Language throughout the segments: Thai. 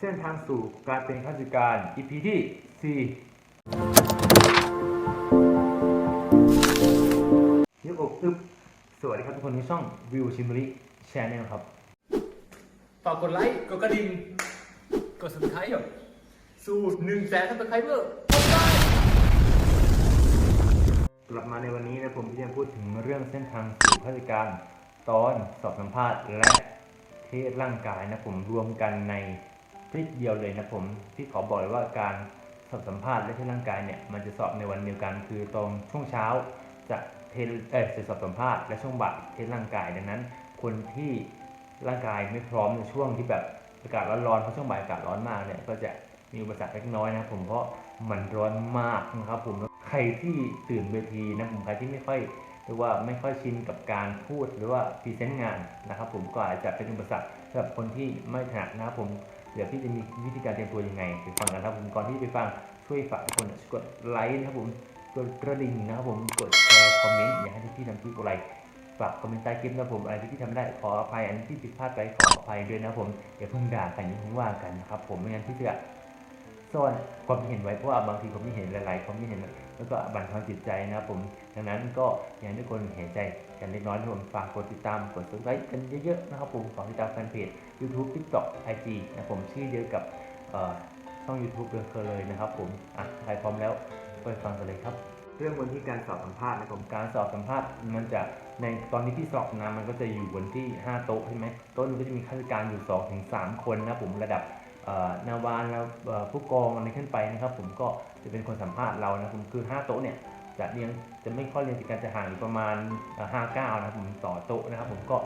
เส้นทางสู่การเป็นข้าราชการ EP ที่4ยกอกอึบสวัสดีครับทุกคนในช่องวิวชิม r ริแชนแนลครับ ฝากกดไลค์ กดกระดิ่ง กด subscribe สู่หนึ่งแสน subscriber กลับมาในวันนี้นะผมที่จะพูดถึงเรื่องเส้นทางสู่ข้าราชการตอนสอบสัมภาษณ์และเทสร่างกายนะผมรวมกันใน คลิปเดียวเลยนะผมที่ขอบอกเลยว่าการสอบสัมภาษณ์และเทสร่างกายเนี่ยมันจะสอบในวันเดียวกัน คือตรงช่วงเช้าจะเทสเออจะสอบสัมภาษณ์และช่วงบ่ายเทสร่างกายดังนั้น คนที่ร่างกายไม่พร้อมในช่วงที่แบบอากาศร้อนๆเพราะช่วงบ่ายอากาศร้อนมากเนี่ยก็จะมีอุปสรรคเล็กน้อยนะผมเพราะมันร้อนมากนะครับผมใครที่ตื่นเวทีนะผมใครที่ไม่ค่อยหรือว่าไม่ค่อยชินกับการพูดหรือว่าพรีเซนต์งานนะครับผมก็อาจจะเป็นอุปสรรคสำหรับคนที่ไม่ถนัดนะครับผม เดี๋ยวพี่จะมีวิธีการเตรียมตัวยังไงไปฟังกันครับผมก่อนที่ไปฟังช่วยฝากกคนกดไลค์นะครับผมกดกระดิ่งนะครับผมกดแชร์คอมเมนต์อยากให้พี่ทำคลิปอะไรฝากคอมเมนต์ใต้คลิปนะผมอะไรที่พี่ทำได้ขออภัยอันที่ผิดพลาดไปขออภัยด้วยนะผมอย่าเพิ่งด่ากันอย่าเพิ่งว่ากันนะครับผมไม่งั้นพี่จะ ซ่อนความคิดเห็นไว้เพราะว่าบางทีความคิดเห็นหลายๆความคิดเห็นแล้วก็บั่นทอนจิตใจนะครับผมดังนั้นก็อยากให้ทุกคนเห็นใจกันเล็กน้อยนะผมฝากกดติดตามกด subscribe กันเยอะๆนะครับผมฝากติดตามแฟนเพจ YouTube TikTok IG นะผมชื่อเดียวกับเอ่อช่อง YouTube เดิมเคยเลยนะครับผมอะใครพร้อมแล้วไปฟังกันเลยครับ เรื่องบนที่การสอบสัมภาษณ์นะครับการสอบสัมภาษณ์มันจะในตอนนี้ที่สอบนะมันก็จะอยู่บนที่ 5 โต๊ะใช่ไหมโต๊ะหนึงก็จะมีข้าราชการอยู่2ถึง3คนนะผมระดับเอ่อ นาวานแล้วผู้กองอะไรขึ้นไปนะครับ ผมก็จะเป็นคนสัมภาษณ์เรานะผมคือ 5 โต๊ะเนี่ยจะเรียงจะไม่ค่อยเรียงติดกันจะห่างอยู่ประมาณเอ่อ5 9นะครับผมต่อโต๊ะนะครับ ผมก็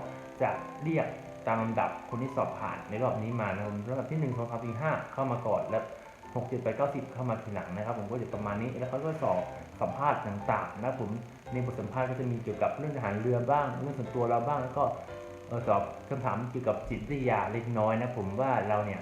จะเรียกตามลำดับคนที่สอบผ่านในรอบนี้มานะครับผมลำดับที่1 2 3 4 5เข้ามาก่อนแล้ว6 7 8 9 10เข้ามาทีหลังนะครับ ผมก็จะประมาณนี้แล้วเขาก็สอบสัมภาษณ์ต่างๆนะครับผมในบทสัมภาษณ์ก็จะมีเกี่ยวกับเรื่องทหารเรือบ้าง เรื่องส่วนตัวเราบ้างแล้วก็สอบคำถามเกี่ยวกับจิตวิทยาเล็กน้อยนะผมว่าเราเนี่ย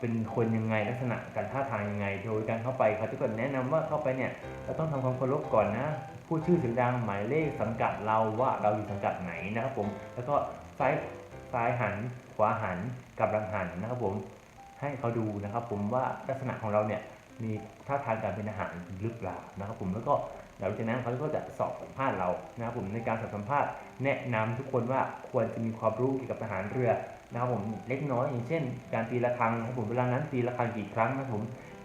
เป็นคนยังไงลักษณะการท่าทางยังไง โดยการเข้าไปเขาจะกดแนะนำว่าเข้าไปเนี่ยเราต้องทำความเคารพก่อนนะพูดชื่อเสียงดังหมายเลขสังกัดเราว่าเราอยู่สังกัดไหนนะครับผมแล้วก็ซ้ายซ้ายหันขวาหันกับหลังหันนะครับผมให้เขาดูนะครับผมว่าลักษณะของเราเนี่ยมีท่าทางการเป็นอาหารหรือเปล่านะครับผมแล้วก็หลังจากนั้นเขาก็จะสอบสัมภาษณ์เรานะครับผมในการสอบสัมภาษณ์แนะนำทุกคนว่าควรจะมีความรู้เกี่ยวกับทหารเรือ นะครับผมเล็กน้อยอย่างเช่น การตีระฆังนะครับผมเวลานั้นตีระฆังกี่ครั้งนะครับผม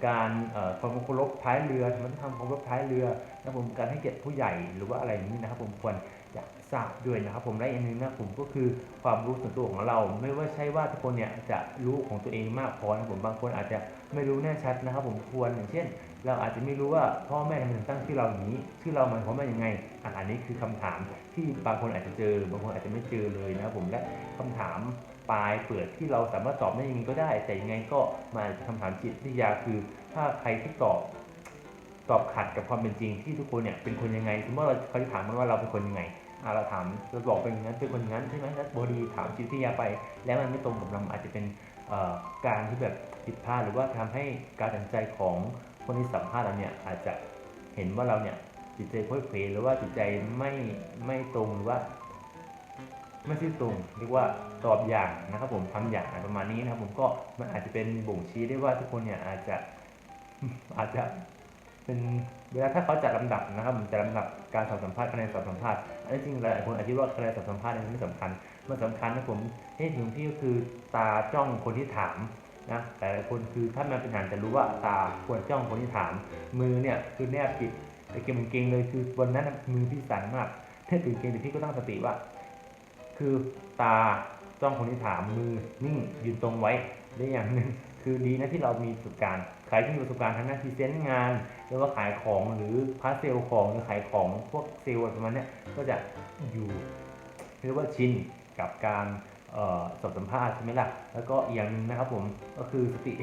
การเอ่อความเคารพท้ายเรือมต้องทำความเคารพท้ายเรือนะครับผมการให้เกียรติผู้ใหญ่หรือว่าอะไรอย่างนี้นะครับ ผมควรจะทราบด้วยนะครับ ผมและอีกอันหนึงนะผมก็คือความรู้ส่วนตัวของเรา ไม่ว่าใช่ว่าทุกคนเนี่ยจะรู้ของตัวเองมากพอนะผมบางคนอาจจะไม่รู้แน่ชัดนะครับ ผมควรอย่างเช่น เราอาจจะไม่รู้ว่าพ่อแม่ทำไมถึงตั้งชื่อเราอย่างนี้ชื่อเราหมายความว่ายังไงอันนี้คือคำถามที่บางคนอาจจะเจอบางคนอาจจะไม่เจอเลยนะครับผมและคำถาม ปลายเปิดที่เราสามารถตอบได้ยังไงก็ได้ แต่ยังไงก็มาจากคำถามจิตวิทยาคือ ถ้าใครที่ตอบตอบขัดกับความเป็นจริงที่ทุกคนเนี่ยเป็นคนยังไงสมมติว่าเราเขาจะถามมันว่าเราเป็นคนยังไงอะเราถามเราบอกเป็นอย่างนั้นเป็นคนอย่างนั้นใช่ไหมแล้วบอดีถามจิตวิทยาไป แล้วมันไม่ตรงกับเราอาจจะเป็นการที่แบบผิดพลาดหรือว่าทำให้การตัดใจของคนที่สัมภาษณ์เราเนี่ยอาจจะเห็นว่าเราเนี่ยจิตใจค่อยเขวหรือว่าจิตใจไม่ไม่ตรงหรือว่า ไม่ซื่อตรงเรียกว่าตอบอย่างนะครับผมทำอย่างประมาณนี้นะครับผมก็มันอาจจะเป็นบ่งชี้ได้ว่าทุกคนเนี่ยอาจจะอาจจะเป็นเวลาถ้าเขาจัดลำดับนะครับผมจัดลำดับการสอบสัมภาษณ์คะแนนสอบสัมภาษณ์อันนี้จริงหลายคนอาจจะว่าคะแนนสอบสัมภาษณ์นี่ไม่สำคัญมันสำคัญนะผมเหตุผลที่ก็คือตาจ้องคนที่ถามนะแต่หลายคนคือถ้ามันเป็นหารจะรู้ว่าตาควรจ้องคนที่ถาม มือเนี่ยคือแนบปิดไอ้เกมเก่งเลยคือบนนั้นมือพี่สั่นมากถ้าตื่นเกมแต่พี่ก็ต้องสติว่า คือตาจ้องคนที่ถามมือนิ่งยืนตรงไว้ได้อย่างหนึ่งคือดีนะที่เรามีประสบการณ์ใครที่มีประสบการณ์ทางด้านพรีเซนต์งานหรือว่าขายของหรือพาร์เซลของหรือขายของพวกเซลล์อะไรประมาณนี้ก็จะอยู่เรียกว่าชินกับการสอบสัมภาษณ์ใช่ไหมล่ะ แล้วก็อีกอย่างนึงนะครับผมก็คือสติ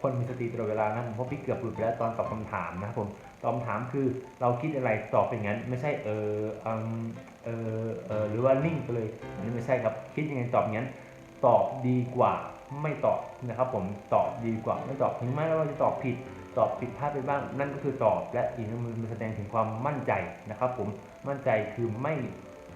คนมีสติตลอดเวลานะผมเพราะพี่เกือบหลุดไปแล้วตอนตอบคำถามนะครับผม คำถามคือเราคิดอะไรตอบเป็นอย่างนั้น ไม่ใช่เออเออเออหรือว่านิ่งไปเลยอันนี้ไม่ใช่ครับคิดยังไงตอบอย่างนั้น ตอบดีกว่าไม่ตอบนะครับ ผมตอบดีกว่าไม่ตอบถึงแม้ว่าจะตอบผิดตอบผิดพลาดไปบ้าง นั่นก็คือตอบและอีกนึงมันแสดงถึงความมั่นใจนะครับ ผมมั่นใจคือไม่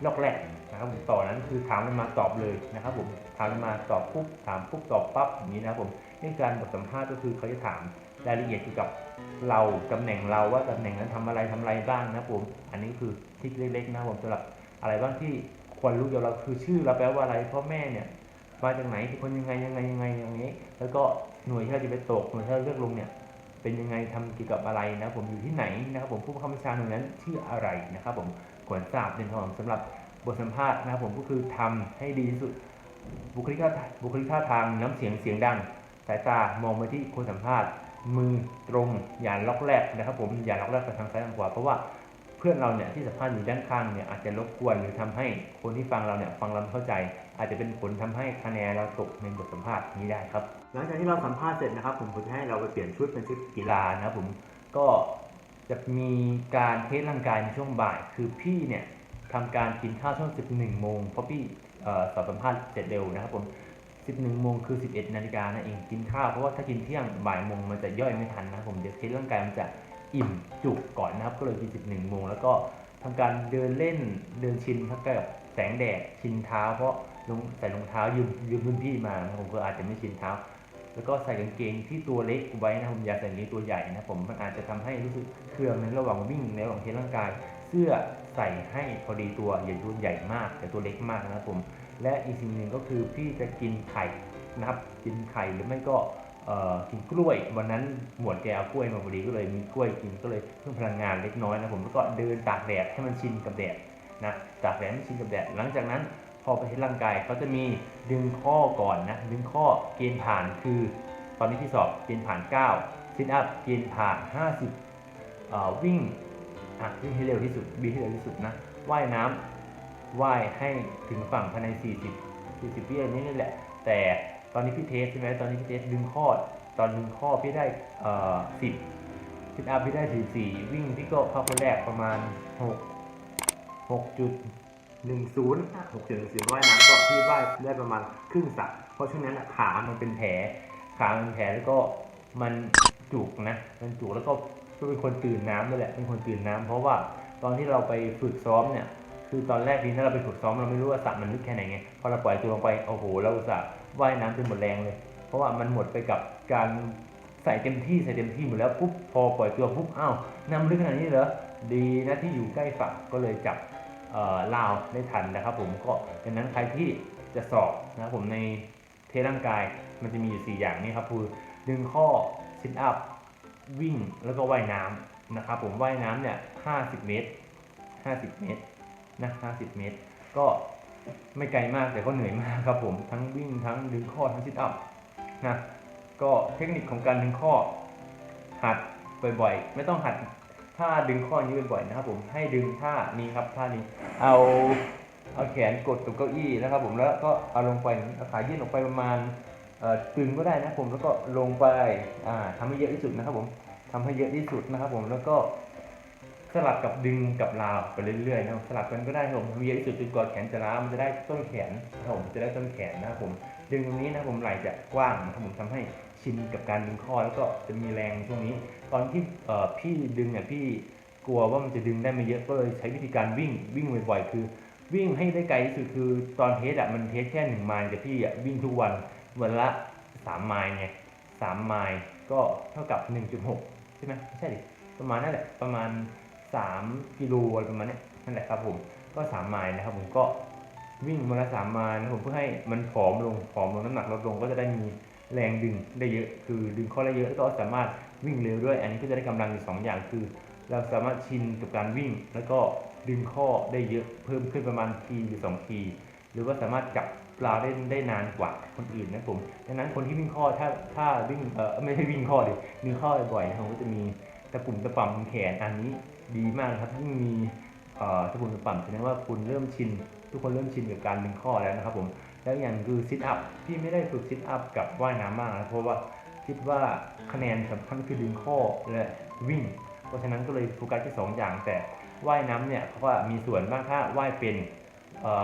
ลอกแหลกนะครับผมต่อนั้นคือถามมันมาตอบเลยนะครับ ผม ถามมาตอบปุ๊บถามปุ๊บตอบปั๊บอย่างนี้นะครับผมนี่การบทสัมภาษณ์ก็คือเขาจะถามรายละเอียดเกี่ยวกับเราตำแหน่งเราว่าตำแหน่งนั้นทำอะไรทำอะไรบ้างนะผมอันนี้คือทริคเล็กๆนะผมสำหรับอะไรบ้างที่ควรรู้เกี่ยวกับเราคือชื่อเราแปลว่าอะไรพ่อแม่เนี่ยมาจากไหนเป็นคนยังไงยังไงยังไงอย่างนี้ แล้วก็หน่วยที่เราจะไปตกหน่วยที่เราเลือกลงเนี่ยเป็นยังไงทำเกี่ยวกับอะไรนะผมอยู่ที่ไหนนะครับผมผู้บังคับบัญชาหน่วยนั้นชื่ออะไรนะครับผมควรทราบเป็นของสำหรับบทสัมภาษณ์นะครับผมก็คือทำให้ดีที่สุด บุคลิกท่าบุคลิกท่าทางน้ำเสียงเสียงดัง สายตามองไปที่คนสัมภาษณ์ มือตรงอย่าล็อกแรกนะครับ ผมอย่าล็อกแรกไปทางซ้ายทางขวาเพราะว่าเพื่อนเราเนี่ยที่สัมภาษณ์อยู่ด้านข้างเนี่ยอาจจะรบกวนหรือทำให้คนที่ฟังเราเนี่ยฟังเราเข้าใจ อาจจะเป็นผลทำให้คะแนนเราตกในบทสัมภาษณ์นี้ได้ครับ หลังจากที่เราสัมภาษณ์เสร็จนะครับ ผมผมจะให้เราไปเปลี่ยนชุดเป็นชุดกีฬานะครับผมก็จะมีการเทสร่างกายในช่วงบ่าย คือพี่เนี่ยทำการกินข้าวช่วง 11โมงเพราะพี่เอ่อ สอบสัมภาษณ์เสร็จเร็วนะครับผม11โมงคือ 11นาฬิกานั่นเองกินข้าวเพราะว่าถ้ากินเที่ยงบ่ายโมงมันจะย่อยไม่ทันนะผมเดี๋ยวเทสร่างกายมันจะอิ่มจุกก่อนนะครับก็เลยกิน11โมงแล้วก็ทำการเดินเล่นเดินชินครับกับแสงแดดชินเท้า เพราะลงใส่รองเท้ายืมยืมรุ่นพี่มานะผมก็อาจจะไม่ชินเท้า แล้วก็ใส่กางเกงที่ตัวเล็กไว้นะผมอย่าใส่กางเกงตัวใหญ่นะผมมันอาจจะทำให้รู้สึกเครื่องในระหว่างวิ่งในระหว่างเทสร่างกาย เสื้อ ใส่ให้พอดีตัวอย่าตัวใหญ่มากแต่ตัวเล็กมากนะครับผมและอีกสิ่งหนึ่งก็คือพี่จะกินไข่นะครับกินไข่หรือไม่ก็กินกล้วยวันนั้นหมวดแกเอากล้วยมาพอดีก็เลยมีกล้วยกินก็เลยเพิ่มพลังงานเล็กน้อยนะผมแล้วก็เดินตากแดดให้มันชินกับแดดนะตากแดดให้มันชินกับแดดหลังจากนั้นพอไปเทสร่างกายเขาจะมีดึงข้อก่อนนะดึงข้อเกณฑ์ผ่านคือ ตอนนี้ที่สอบเกณฑ์ผ่าน 9ซิทอัพเกณฑ์ผ่าน 50วิ่ง อะวิ่งให้เร็วที่สุดวิ่งให้เร็วที่สุดนะว่ายน้ำว่ายให้ถึงฝั่งภายใน 40 40วินาทีนี่แหละ แต่ตอนนี้พี่เทสใช่ไหมตอนนี้พี่เทสดึงข้อตอนดึงข้อพี่ได้เอ่อ10ซิทอัพพี่ได้44วิ่งพี่ก็เข้าคนแรกประมาณ6 6จุดหนึ่งศูนย์หกจุดหนึ่งศูนย์ว่ายน้ำก็พี่ว่ายได้ประมาณครึ่งสระเพราะช่วงนั้นขามันเป็นแผลขามันเป็นแผลแล้วก็มันจุกนะมันจุกแล้วก็ ก็เป็นคนตื่นน้ำด้วยแหละเป็นคนตื่นน้ำเพราะว่าตอนที่เราไปฝึกซ้อมเนี่ย คือตอนแรกทีถ้าเราไปฝึกซ้อมเราไม่รู้ว่าสระมันลึกแค่ไหนไงพอเราปล่อยตัวลงไปโอ้โหเราสระว่ายน้ำจนหมดแรงเลย เพราะว่ามันหมดไปกับการใส่เต็มที่ใส่เต็มที่หมดแล้วปุ๊บพอปล่อยตัวปุ๊บอ้าวน้ำลึกขนาดนี้เหรอดีนะที่อยู่ใกล้ฝั่งก็เลยจับเอ่อลาวได้ทันนะครับ ผมก็ดังนั้นใครที่จะสอบนะครับผมในเทร่างกายมันจะมีอยู่ 4 อย่างนี้ครับคือดึงข้อซิทอัพ วิ่งแล้วก็ว่ายน้ำนะครับผมว่ายน้ำเนี่ย50 เมตร 50 เมตรนะ50 เมตร ก็ไม่ไกลมากแต่ก็เหนื่อยมากครับผมทั้งวิ่งทั้งดึงข้อทั้งซิทอัพนะก็เทคนิคของการดึงข้อ หัดบ่อยๆ ไม่ต้องหัดท่าดึงข้อนี้บ่อยๆนะครับผมให้ดึงท่านี้ครับท่านี้ เอาเอาแขนกดกับเก้าอี้นะครับผมแล้วก็เอาลงไปเอาขายื่นออกไปประมาณ ตึงก็ได้นะผมแล้วก็ลงไปอ่าทำให้เยอะที่สุดนะครับผมทำให้เยอะที่สุดนะครับผมแล้วก็สลับกับดึงกับราวไปเรื่อยๆนะครับสลับกันก็ได้ครับผมทำให้เยอะที่สุดจนกว่าแขนจะล้ามันจะได้ต้นแขนนะครับผมจะได้ต้นแขนนะครับผมดึงตรงนี้นะครับผมไหล่จะกว้างนะครับผมทำให้ชินกับการดึงข้อแล้วก็จะมีแรงช่วงนี้ ตอนที่พี่ดึงเนี่ยพี่กลัวว่ามันจะดึงได้ไม่เยอะก็เลยใช้วิธีการวิ่งวิ่งบ่อยๆคือ วิ่งให้ได้ไกลที่สุดคือตอนเทสอะมันเทสแค่หนึ่งไมล์แต่พี่อะวิ่งทุกวัน วันละสามไมล์ไงสามไมล์ก็เท่ากับหนึ่งจุดหกใช่ไหมไม่ใช่ดิประมาณนั่นแหละประมาณสามกิโลอะไรประมาณนี้นั่นแหละครับผมก็สามไมล์นะครับผมก็วิ่งวันละสามไมล์นะผมเพื่อให้มันผอมลงผอมลงน้ำหนักลดลงก็จะได้มีแรงดึงได้เยอะคือดึงข้อได้เยอะแล้วก็สามารถวิ่งเร็วด้วย อันนี้ก็จะได้กำลังอยู่สองอย่างคือ เราสามารถชินกับการวิ่ง แล้วก็ดึงข้อได้เยอะเพิ่มขึ้นประมาณทีหรือสองที รือว่าสามารถจับปลาได้ได้นานกว่าคนอื่นนะผมดังนั้นคนที่วิ่งข้อถ้าถ้าวิ่งเออไม่ใช่วิ่งข้อดิวิ่งข้อบ่อยๆนะครับก็จะมีตะปุ่มตะป่ำแขนอันนี้ดีมากนะครับยิ่งมีเอ่อตะปุ่มตะป่ำแสดงว่าคุณเริ่มชิน ทุกคนเริ่มชินกับการดึงข้อแล้วนะครับผมแล้วอย่างคือซิทอัพพี่ไม่ได้ฝึกซิทอัพกับว่ายน้ำมากนะเพราะว่าคิดว่าคะแนนสำคัญคือดึงข้อและวิ่ง เพราะฉะนั้นก็เลยโฟกัสที่สองอย่างแต่ว่ายน้ำเนี่ยเพราะว่ามีส่วนบ้างถ้าว่ายเป็น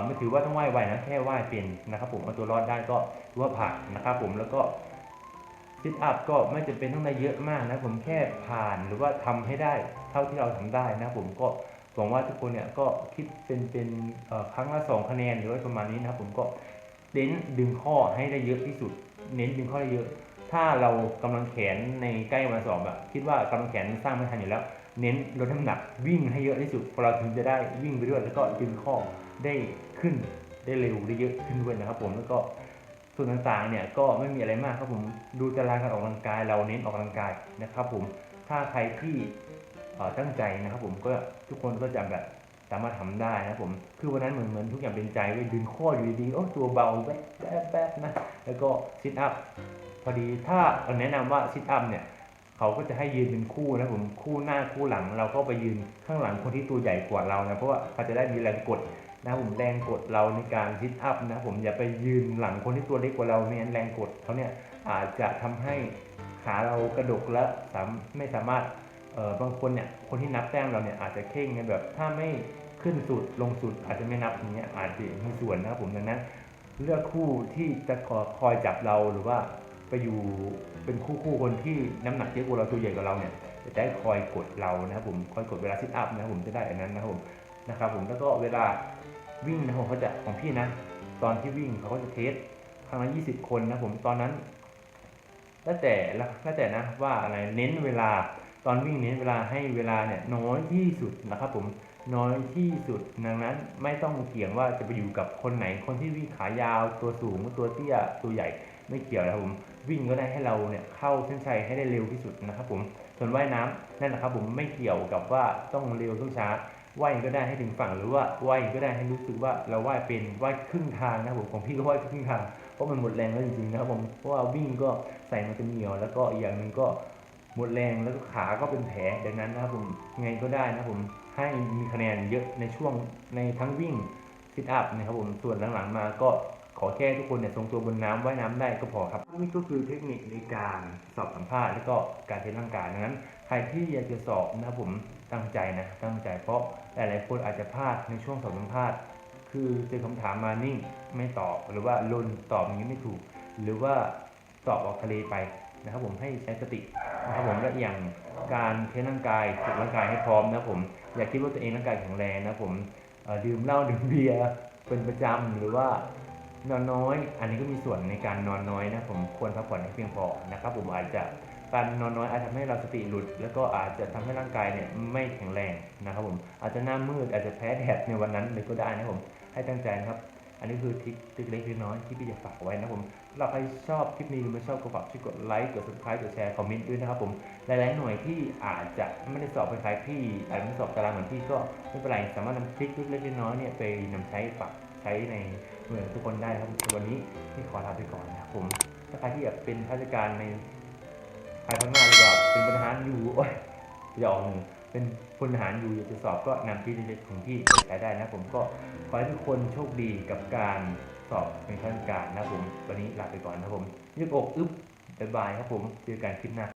ไม่ถือว่าต้องว่ายไวนะแค่ว่ายเป็นนะครับ ผมเอาตัวรอดได้ก็ถือว่าผ่านนะครับผมแล้วก็ซิทอัพก็ไม่จำเป็นต้องได้เยอะมากนะผมแค่ผ่านหรือว่าทำให้ได้เท่าที่เราทำได้นะผมก็หวังว่าทุกคนเนี่ยก็คิดเป็นเป็นครั้งละสองคะแนนหรือว่าประมาณนี้นะครับผมก็เน้นดึงข้อให้ได้เยอะที่สุด เน้นดึงข้อได้เยอะ ถ้าเรากำลังแขนในใกล้วันสอบอะคิดว่ากำลังแขนสร้างไม่ทันอยู่แล้ว เน้นลดน้ำหนักวิ่งให้เยอะที่สุดเราถึงจะได้วิ่งไปด้วยแล้วก็ดึงข้อ ได้ขึ้นได้เร็วได้เยอะขึ้นด้วยนะครับ ผมแล้วก็ส่วนต่างๆเนี่ยก็ไม่มีอะไรมากครับผมดูตารางการออกกำลังกายเราเน้นออกกำลังกายนะครับ ผมถ้าใครที่ตั้งใจนะครับ ผมก็ทุกคนก็จะแบบสามารถทำได้นะครับผมคือวันนั้นเหมือนเหมือนทุกอย่างเป็นใจไว้ยดึงข้ออยู่ดีๆโอ้ตัวเบาแป๊บแป๊บแป๊บนะแล้วก็ซิทอัพพอดีถ้าแนะนำว่าซิทอัพเนี่ยเขาก็จะให้ยืนเป็นคู่นะผมคู่หน้าคู่หลัง เราก็ไปยืนข้างหลังคนที่ตัวใหญ่กว่าเรานะเพราะว่าเขาจะได้มีแรงกด นะผมแรงกดเราในการซิทอัพนะผมอย่าไปยืนหลังคนที่ตัวเล็กกว่าเราไม่งั้นแรงกดเขาเนี่ยอาจจะทำให้ขาเรากระดกและสามไม่สามารถเออบางคนเนี่ยคนที่นับแต้มเราเนี่ยอาจจะเข่งไงแบบถ้าไม่ขึ้นสุดลงสุดอาจจะไม่นับอย่างเงี้ยอาจจะมีส่วนนะครับผมดังนั้น เลือกคู่ที่จะคอยจับเราหรือว่าไปอยู่เป็นคู่คู่คนที่น้ำหนักเยอะกว่าเราตัวใหญ่กว่าเราเนี่ยจะได้คอยกดเรานะครับผมคอยกดเวลาซิทอัพนะครับผมจะได้อันนั้นนะครับผมนะครับผมแล้วก็เวลา วิ่งนะครับผมเขาจะของพี่นะ ตอนที่วิ่งเขาก็จะเทสครั้งละ20คนนะผมตอนนั้นแล้วแต่ละแล้วแต่นะว่าอะไรเน้นเวลาตอนวิ่งเน้นเวลาให้เวลาเนี่ยน้อยที่สุดนะครับผมน้อยที่สุดดังนั้นไม่ต้องเกี่ยงว่าจะไปอยู่กับคนไหนคนที่วิ่งขายาวตัวสูงตัวเตี้ยตัวใหญ่ไม่เกี่ยวนะครับผมวิ่งก็ได้ให้เราเนี่ยเข้าเส้นชัยให้ได้เร็วที่สุดนะครับผมส่วนว่ายน้ำนั่นแหละครับผมไม่เกี่ยวกับว่าต้องเร็วต้องช้า ว่ายก็ได้ให้ถึงฝั่งหรือว่าว่ายก็ได้ให้รู้สึกว่าเราว่ายเป็นว่ายครึ่งทางนะครับผมของพี่ก็ว่ายครึ่งทางเพราะมันหมดแรงแล้วจริงๆนะครับผมเพราะว่าวิ่งก็ใส่มันจะเหนียว แล้วก็อีกอย่างหนึ่งก็หมดแรงแล้วก็ขาก็เป็นแผลดังนั้นนะครับผมไงก็ได้นะครับผมให้มีคะแนนเยอะในช่วงในทั้งวิ่งซิทอัพนะครับผมส่วนหลังๆมาก็ขอแค่ทุกคนเนี่ยทรงตัวบนน้ำว่ายน้ำได้ก็พอครับนี่ก็คือเทคนิคในการสอบสัมภาษณ์ แล้วก็การเทสร่างกายดังนั้น ใครที่อยากจะสอบนะครับผม ตั้งใจนะตั้งใจเพราะหลายๆคนอาจจะพลาดในช่วงสอบสัมภาษณ์คือเจอคำถามมานิ่งไม่ตอบหรือว่าลนตอบอย่างนี้ไม่ถูก หรือว่าตอบออกทะเลไปนะครับผมให้ใช้สตินะครับผมและอย่างการเทสร่างกายฝึกร่างกายให้พร้อมนะครับผมอย่าคิดว่าตัวเองร่างกายแข็งแรงนะครับผมดื่มเหล้าดื่มเบียร์เป็นประจำหรือว่านอนน้อย อันนี้ก็มีส่วนในการนอนน้อยนะผมควรพักผ่อนให้เพียงพอนะครับผมอาจจะ การนอนน้อยอาจทำให้เราสติหลุด แล้วก็อาจจะทำให้ร่างกายเนี่ยไม่แข็งแรงนะครับผมอาจจะหน้ามืดอาจจะแพ้แดดในวันนั้นเลยก็ได้นะครับผมให้ตั้งใจนะครับ อันนี้คือทริคเล็กๆน้อยๆที่พี่จะฝากไว้นะครับผมเราใครชอบคลิปนี้หรือไม่ชอบก็ฝากช่วยกดไลค์กด subscribe กดแชร์คอมเมนต์ด้วยนะครับผมหลายๆหน่วยที่อาจจะไม่ได้สอบคล้ายๆพี่อาจจะไม่สอบตารางเหมือนพี่ก็ไม่เป็นไรสามารถนำทริคเล็กๆน้อยๆเนี่ยไปนำใช้ปรับใช้ในเมืองทุกคนได้ครับวันนี้พี่ขอลาไปก่อนนะครับผมถ้าใครที่อยากเป็นข้าราชการใน ภายภาคหน้าหรือว่าเป็นบริหารอยู่โอ้ยจะออกหนึ่งเป็นพลทหารอยู่อยากจะสอบก็นำที่เล็กของพี่ไปใช้ได้นะผมก็ขอให้ทุกคนโชคดีกับการสอบเป็นขั้นการนะผมวันนี้ลาไปก่อนนะผมยืดอกอึ๊บบายบายครับผมเจอกันคลิปหน้า